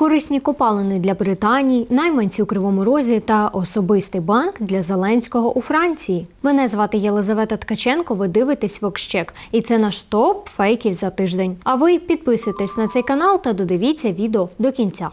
корисні копалини для Британії, найманці у Кривому Розі та особистий банк для Зеленського у Франції. Мене звати Єлизавета Ткаченко. Ви дивитесь Вокщек, і це наш топ фейків за тиждень. А ви підписуйтесь на цей канал та додивіться відео до кінця.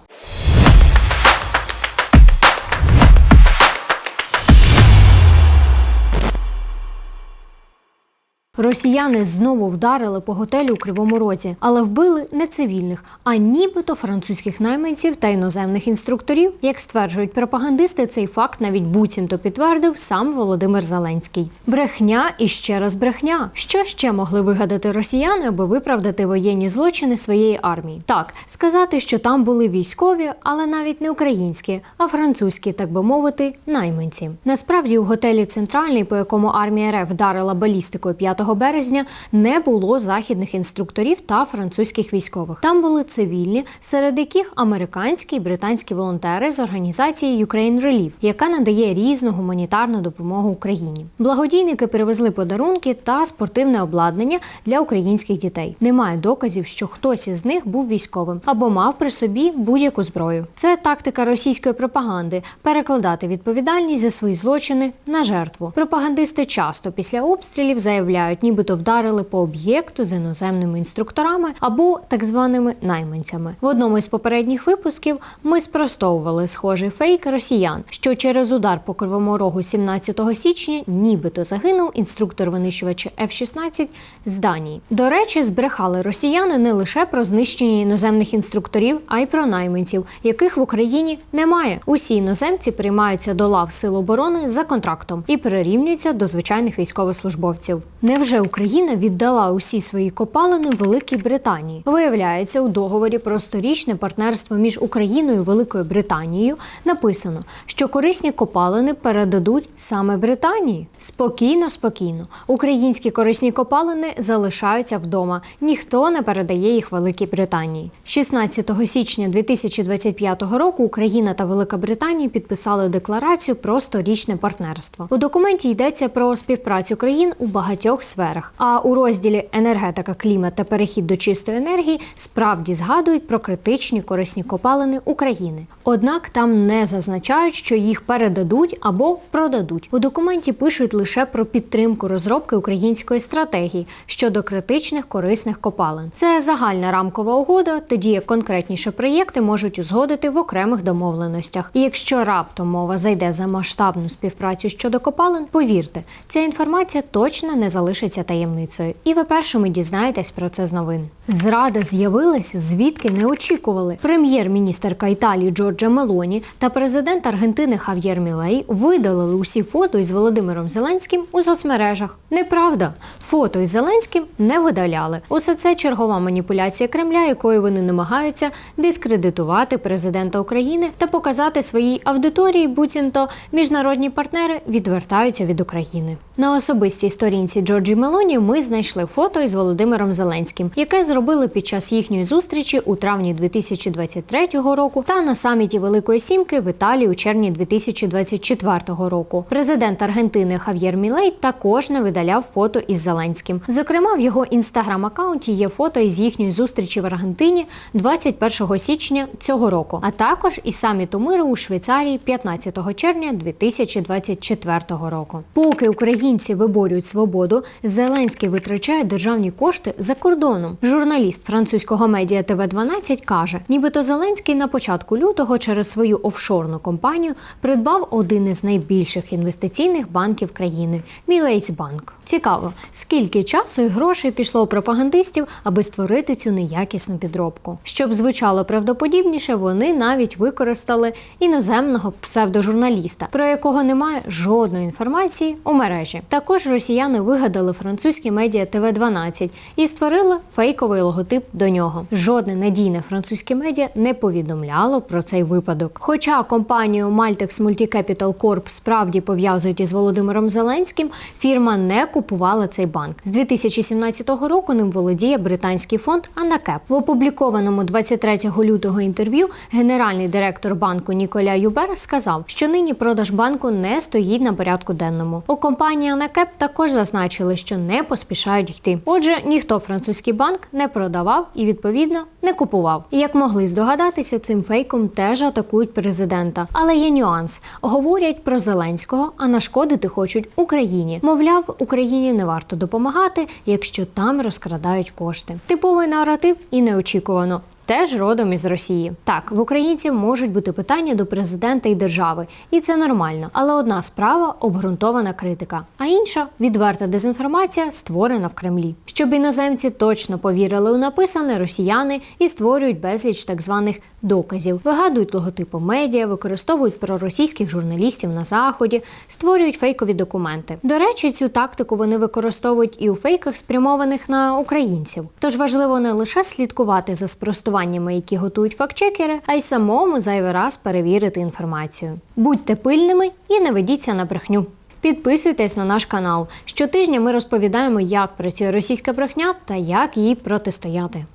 Росіяни знову вдарили по готелю у Кривому Розі, але вбили не цивільних, а нібито французьких найманців та іноземних інструкторів. Як стверджують пропагандисти, цей факт навіть буцімто підтвердив сам Володимир Зеленський. Брехня і ще раз брехня. Що ще могли вигадати росіяни, аби виправдати воєнні злочини своєї армії? Так сказати, що там були військові, але навіть не українські, а французькі, так би мовити, найманці. Насправді у готелі Центральний, по якому армія РФ вдарила балістикою 5 березня, не було західних інструкторів та французьких військових. Там були цивільні, серед яких американські і британські волонтери з організації Ukraine Relief, яка надає різну гуманітарну допомогу Україні. Благодійники перевезли подарунки та спортивне обладнання для українських дітей. Немає доказів, що хтось із них був військовим або мав при собі будь-яку зброю. Це тактика російської пропаганди перекладати відповідальність за свої злочини на жертву. Пропагандисти часто після обстрілів заявляють, нібито вдарили по об'єкту з іноземними інструкторами або так званими найманцями. В одному із попередніх випусків ми спростовували схожий фейк росіян, що через удар по кривому рогу 17 січня нібито загинув інструктор винищувача F-16 з Данії. До речі, збрехали росіяни не лише про знищення іноземних інструкторів, а й про найманців, яких в Україні немає. Усі іноземці приймаються до лав сил оборони за контрактом і перерівнюються до звичайних військовослужбовців. Невже Україна віддала усі свої копалини Великій Британії? Виявляється, у договорі про сторічне партнерство між Україною і Великою Британією написано, що корисні копалини передадуть саме Британії. Спокійно, спокійно. Українські корисні копалини залишаються вдома. Ніхто не передає їх Великій Британії. 16 січня 2025 року Україна та Велика Британія підписали декларацію про сторічне партнерство. У документі йдеться про співпрацю країн у багатьох сферах. А у розділі енергетика, клімат та перехід до чистої енергії справді згадують про критичні корисні копалини України. Однак там не зазначають, що їх передадуть або продадуть. У документі пишуть лише про підтримку розробки української стратегії щодо критичних корисних копалин. Це загальна рамкова угода, тоді як конкретніше проєкти можуть узгодити в окремих домовленостях. І якщо раптом мова зайде за масштабну співпрацю щодо копалин, повірте, ця інформація точно не залишиться таємницею, і ви першими дізнаєтесь про це з новин. Зрада з'явилася, звідки не очікували. Прем'єр-міністерка Італії Джорджа Мелоні та президент Аргентини Хав'єр Мілей видалили усі фото із Володимиром Зеленським у соцмережах. Неправда, фото із Зеленським не видаляли. Усе це чергова маніпуляція Кремля, якою вони намагаються дискредитувати президента України та показати своїй аудиторії, буцімто міжнародні партнери відвертаються від України. На особистій сторінці Джорджі Мелоні ми знайшли фото із Володимиром Зеленським, яке зробили під час їхньої зустрічі у травні 2023 року та на саміті Великої Сімки в Італії у червні 2024 року. Президент Аргентини Хав'єр Мілей також не видаляв фото із Зеленським. Зокрема, в його інстаграм-аккаунті є фото із їхньої зустрічі в Аргентині 21 січня цього року, а також із саміту миру у Швейцарії 15 червня 2024 року. Поки українці виборюють свободу, Зеленський витрачає державні кошти за кордоном. Журналіст французького медіа ТВ 12 каже, нібито Зеленський на початку лютого через свою офшорну компанію придбав один із найбільших інвестиційних банків країни Мілейсбанк. Цікаво, скільки часу і грошей пішло у пропагандистів, аби створити цю неякісну підробку. Щоб звучало правдоподібніше, вони навіть використали іноземного псевдожурналіста, про якого немає жодної інформації у мережі. Також росіяни вигадали французькі медіа ТВ 12 і створили фейковий логотип до нього. Жодне надійне французьке медіа не повідомляло про цей випадок. Хоча компанію Maltex Multicapital Corp справді пов'язують із Володимиром Зеленським, фірма не купувала цей банк. З 2017 року ним володіє британський фонд Анакеп. В опублікованому 23 лютого інтерв'ю генеральний директор банку Ніколя Юбер сказав, що нині продаж банку не стоїть на порядку денному. У компанії Анакеп також зазначили, що не поспішають йти. Отже, ніхто французький банк не продавав і відповідно не купував. Як могли здогадатися, цим фейком теж атакують президента. Але є нюанс: говорять про Зеленського, а нашкодити хочуть Україні. Мовляв, Україні не варто допомагати, якщо там розкрадають кошти. Типовий наратив і неочікувано. Теж родом із Росії. Так, в українців можуть бути питання до президента і держави, і це нормально. Але одна справа обґрунтована критика, а інша відверта дезінформація, створена в Кремлі. Щоб іноземці точно повірили у написане, росіяни і створюють безліч так званих доказів, вигадують логотипи медіа, використовують проросійських журналістів на заході, створюють фейкові документи. До речі, цю тактику вони використовують і у фейках, спрямованих на українців. Тож важливо не лише слідкувати за спростуваннями, які готують фактчекери, а й самому зайвий раз перевірити інформацію. Будьте пильними і не ведіться на брехню. Підписуйтесь на наш канал. Щотижня ми розповідаємо, як працює російська брехня та як їй протистояти.